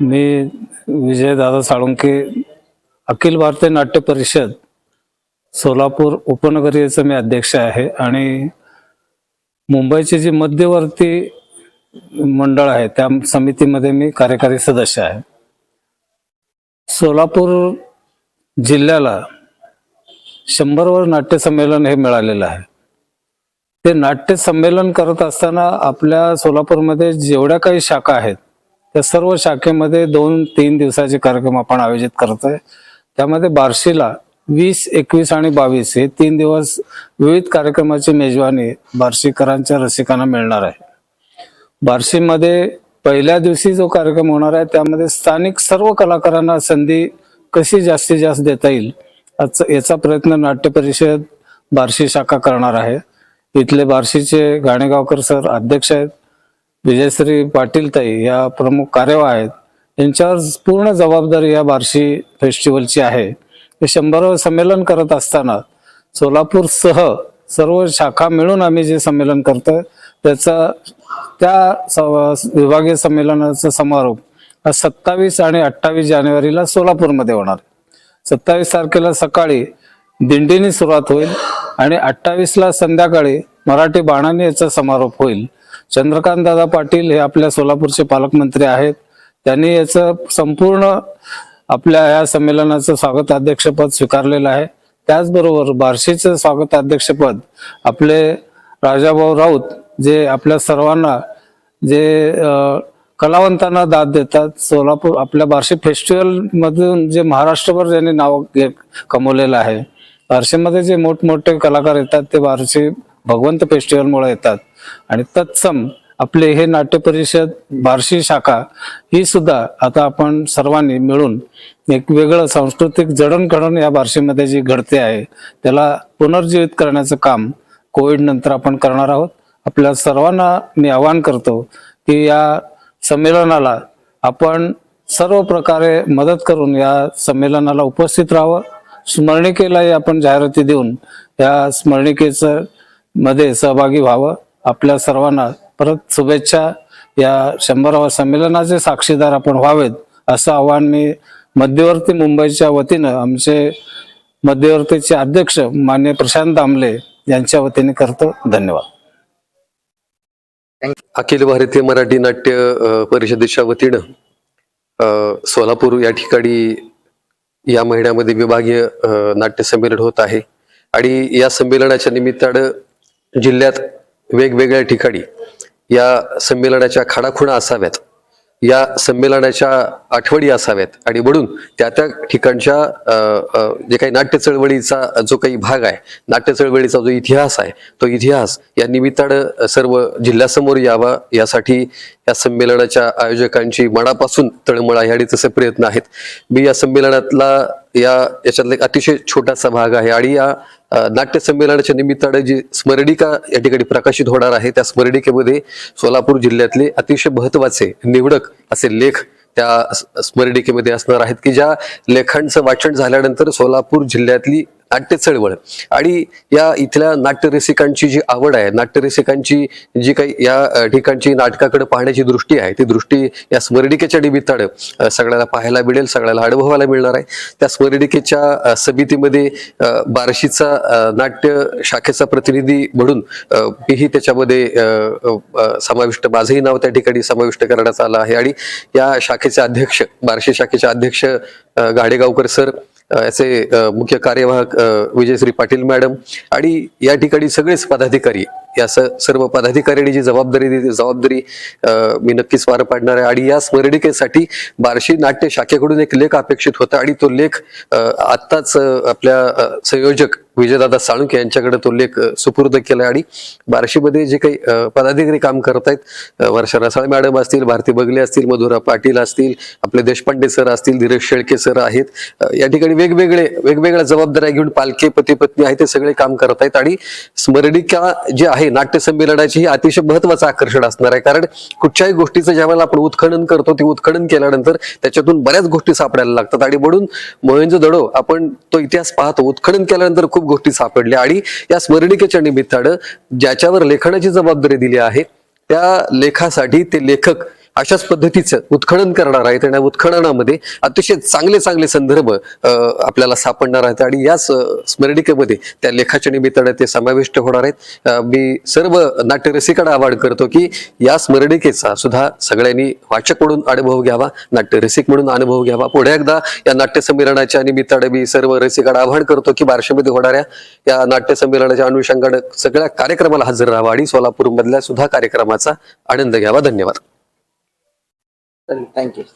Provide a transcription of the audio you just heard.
मी विजयदादा साळुंके अखिल भारतीय नाट्य परिषद सोलापूर उपनगरीयचं मी अध्यक्ष आहे आणि मुंबईचे जे मध्यवर्ती मंडळ आहे त्या समितीमध्ये मी कार्यकारी सदस्य आहे. सोलापूर जिल्ह्याला शंभरवर नाट्य संमेलन हे मिळालेलं आहे. ते नाट्य संमेलन करत असताना आपल्या सोलापूरमध्ये जेवढ्या काही शाखा आहेत या सर्व शाखेमध्ये दोन तीन दिवसाचे कार्यक्रम आपण आयोजित करतोय. त्यामध्ये बार्शीला वीस एकवीस आणि बावीस हे तीन दिवस विविध कार्यक्रमाची मेजवानी बार्शीकरांच्या रसिकांना मिळणार आहे. बार्शीमध्ये पहिल्या दिवशी जो कार्यक्रम होणार आहे त्यामध्ये स्थानिक सर्व कलाकारांना संधी कशी जास्तीत जास्त देता येईल याचा- याचा प्रयत्न नाट्य परिषद बार्शी शाखा करणार आहे. इथले बार्शीचे गाणेगावकर सर अध्यक्ष आहेत. विजयश्री पाटील ताई या प्रमुख कार्यवाह आहेत यांच्यावर पूर्ण जबाबदारी या बार्शी फेस्टिवलची आहे. हे शंभरावं संमेलन करत असताना सोलापूरसह सर्व शाखा मिळून आम्ही जे संमेलन करतो त्याचा त्या विभागीय संमेलनाचा समारोप हा सत्तावीस आणि अठ्ठावीस जानेवारीला सोलापूरमध्ये होणार. सत्तावीस तारखेला सकाळी दिंडीने सुरुवात होईल आणि अठ्ठावीसला संध्याकाळी मराठी बाणांनी याचा समारोप होईल. चंद्रकांत दादा पाटील हे आपल्या सोलापूरचे पालकमंत्री आहेत. त्यांनी याचं संपूर्ण आपल्या या संमेलनाचं स्वागत अध्यक्षपद स्वीकारलेलं आहे. त्याचबरोबर बार्शीचं स्वागत अध्यक्षपद आपले राजाभाऊ राऊत जे आपल्या सर्वांना जे कलावंतांना दाद देतात. सोलापूर आपल्या बार्शी फेस्टिवलमधून जे महाराष्ट्रभर ज्यांनी नाव कमवलेलं आहे. बार्शीमध्ये जे मोठमोठे कलाकार येतात ते बार्शी भगवंत फेस्टिवलमुळे येतात. आणि तत्सम आपले हे नाट्य परिषद बार्शी शाखा ही सुद्धा आता आपण सर्वांनी मिळून एक वेगळं सांस्कृतिक जडणघडण या बार्शीमध्ये जी घडते आहे त्याला पुनर्जीवित करण्याचं काम कोविड नंतर आपण करणार आहोत. आपल्या सर्वांना मी आवाहन करतो की या संमेलनाला आपण सर्व प्रकारे मदत करून या संमेलनाला उपस्थित राहावं. स्मरणिकेलाही आपण जाहिराती देऊन या स्मरणिकेचं मध्ये सहभागी व्हावं. आपल्या सर्वांना परत शुभेच्छा. या शंभराव्या संमेलनाचे साक्षीदार आपण व्हावेत असं आव्हान मी मध्यवर्ती मुंबईच्या वतीनं आमचे मध्यवर्तीचे अध्यक्ष मान्य प्रशांत दामले यांच्या वतीने करतो. धन्यवाद. अखिल भारतीय मराठी नाट्य परिषदेच्या वतीनं सोलापूर या ठिकाणी या महिन्यामध्ये विभागीय नाट्य संमेलन होत आहे. आणि या संमेलनाच्या निमित्तानं जिल्ह्यात वेगवेगळ्या ठिकाणी या संमेलनाच्या खाणाखुणा असाव्यात या संमेलनाच्या आठवणी असाव्यात आणि म्हणून त्या त्या ठिकाणच्या जे काही नाट्य चळवळीचा जो काही भाग आहे नाट्य चळवळीचा जो इतिहास आहे तो इतिहास या निमित्तानं सर्व जिल्ह्यासमोर यावा यासाठी या संमेलनाच्या आयोजकांची मनापासून तळमळ आहे आणि तसे प्रयत्न आहेत. मी या संमेलनातला या याच्यातला एक अतिशय छोटासा भाग आहे आणि या नाट्यसंमेलनाच्या नाट्य संमेलनाच्या निमित्तानं जी स्मरणिका या ठिकाणी प्रकाशित होणार आहे त्या स्मरणिकेमध्ये सोलापूर जिल्ह्यातले अतिशय महत्त्वाचे निवडक असे लेख त्या स्मरणिकेमध्ये असणार आहेत की ज्या लेखांचं वाचन झाल्यानंतर सोलापूर जिल्ह्यातली नाट्य चळवळ. आणि या इथल्या नाट्यरसिकांची जी आवड आहे नाट्यरसिकांची जी काही या ठिकाणची नाटकाकडे पाहण्याची दृष्टी आहे ती दृष्टी या स्मरणिकेच्या निमित्तानं सगळ्याला पाहायला मिळेल सगळ्याला अनुभवायला मिळणार आहे. त्या स्मरणिकेच्या समितीमध्ये बार्शीचा नाट्य शाखेचा प्रतिनिधी म्हणून मीही त्याच्यामध्ये समाविष्ट माझंही नाव त्या ठिकाणी समाविष्ट करण्यात आलं आहे. आणि या शाखेचे अध्यक्ष बार्शी शाखेचे अध्यक्ष गाडेगावकर सर याचे मुख्य कार्यवाहक विजयश्री पाटील मॅडम आणि या ठिकाणी सगळेच पदाधिकारी या स- सर्व पदाधिकाऱ्यांनी जी जबाबदारी दिली ती जबाबदारी मी नक्कीच पार पाडणार आहे. आणि या स्मरणिकेसाठी बार्शी नाट्य शाखेकडून एक लेख अपेक्षित होता आणि तो लेख आत्ताच आपल्या संयोजक विजयदादा साळुंके यांच्याकडे तो लेख सुपूर्द केला आणि बार्शीमध्ये जे काही पदाधिकारी काम करत आहेत वर्षा रसाळ मॅडम असतील भारती बगले असतील मधुरा पाटील असतील आपले देशपांडे सर असतील धीरज शेळके सर आहेत या ठिकाणी वेगवेगळे वेगवेगळ्या जबाबदाऱ्या घेऊन पालके पती पत्नी आहेत ते सगळे काम करत आहेत आणि स्मरणिका जी आहे नाट्य संमेलनाची ही अतिशय महत्वाचं आकर्षण असणार आहे. कारण कुठच्याही गोष्टीचं ज्यावेळेला आपण उत्खनन करतो ते उत्खनन केल्यानंतर त्याच्यातून बऱ्याच गोष्टी सापडायला लागतात. आणि म्हणून मोहेंजो दडो आपण तो इतिहास पाहतो. उत्खनन केल्यानंतर खूप गोष्टी सापडल्या. आणि या स्मरणिकेच्या निमित्तानं ज्याच्यावर लेखनाची जबाबदारी दिली आहे त्या लेखासाठी ते लेखक अशाच पद्धतीचं उत्खनन करणार आहेत आणि उत्खननामध्ये अतिशय चांगले चांगले संदर्भ आपल्याला सापडणार आहेत. आणि याच स्मरणिकेमध्ये त्या लेखाच्या निमित्ताने ते समाविष्ट होणार आहेत. मी सर्व नाट्यरसिकांना आवाहन करतो की या स्मरणिकेचा सुद्धा सगळ्यांनी वाचक म्हणून अनुभव घ्यावा नाट्यरसिक म्हणून अनुभव घ्यावा. पुढे एकदा या नाट्यसंमेलनाच्या निमित्ताने मी सर्व रसिकांना आवाहन करतो की बार्शीमध्ये होणाऱ्या या नाट्यसंमेलनाच्या अनुषंगाने सगळ्या कार्यक्रमाला हजर राहावा आणि सोलापूरमधल्या सुद्धा कार्यक्रमाचा आनंद घ्यावा. धन्यवाद. Thank you.